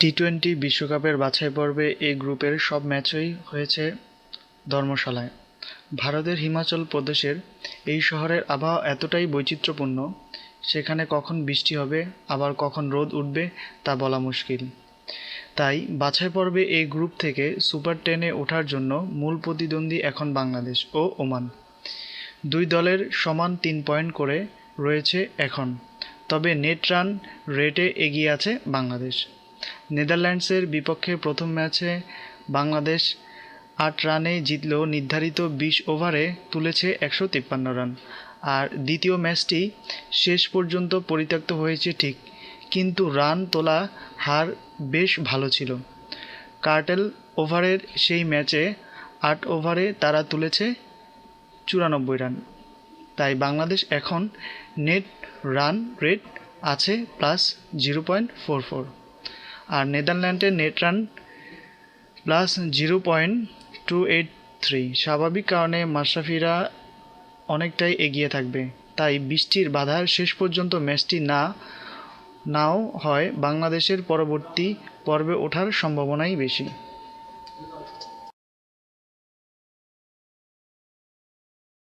T twenty বিশ্বকাপের বাছাই পর্বে এই গ্রুপের সব ম্যাচই হয়েছে ধর্মশালায়। ভারতের হিমাচল প্রদেশের এই শহরের আবহাওয়া এতটাই বৈচিত্র্যপূর্ণ, সেখানে কখন বৃষ্টি হবে, আবার কখন রোদ উঠবে তা বলা মুশকিল। তাই বাছাই পর্বে এই গ্রুপ থেকে সুপার টেনে ওঠার জন্য মূল প্রতিদ্বন্দ্বী এখন বাংলাদেশ ও ওমান। দুই দলের সমান তিন পয়েন্ট করে রয়েছে এখন, তবে নেট রান রেটে এগিয়ে আছে বাংলাদেশ। নেদারল্যান্ডসের বিপক্ষে প্রথম ম্যাচে বাংলাদেশ আট রানে জিতলেও নির্ধারিত বিশ ওভারে তুলেছে একশো তিপ্পান্ন রান। আর দ্বিতীয় ম্যাচটি শেষ পর্যন্ত পরিত্যক্ত হয়েছে ঠিক, কিন্তু রান তোলা হার বেশ ভালো ছিল। কার্টেল ওভারের সেই ম্যাচে আট ওভারে তারা তুলেছে চুরানব্বই রান। তাই বাংলাদেশ এখন নেট রান রেট আছে plus zero point four four. আর নেদারল্যান্ডের net run plus zero point two eight three স্বাভাবিক কারণে মাশরাফিরা অনেকটাই এগিয়ে থাকবে। তাই বৃষ্টির বাধার শেষ পর্যন্ত ম্যাচটি না, নাও হয় বাংলাদেশের পরবর্তী পর্বে ওঠার সম্ভাবনাই বেশি।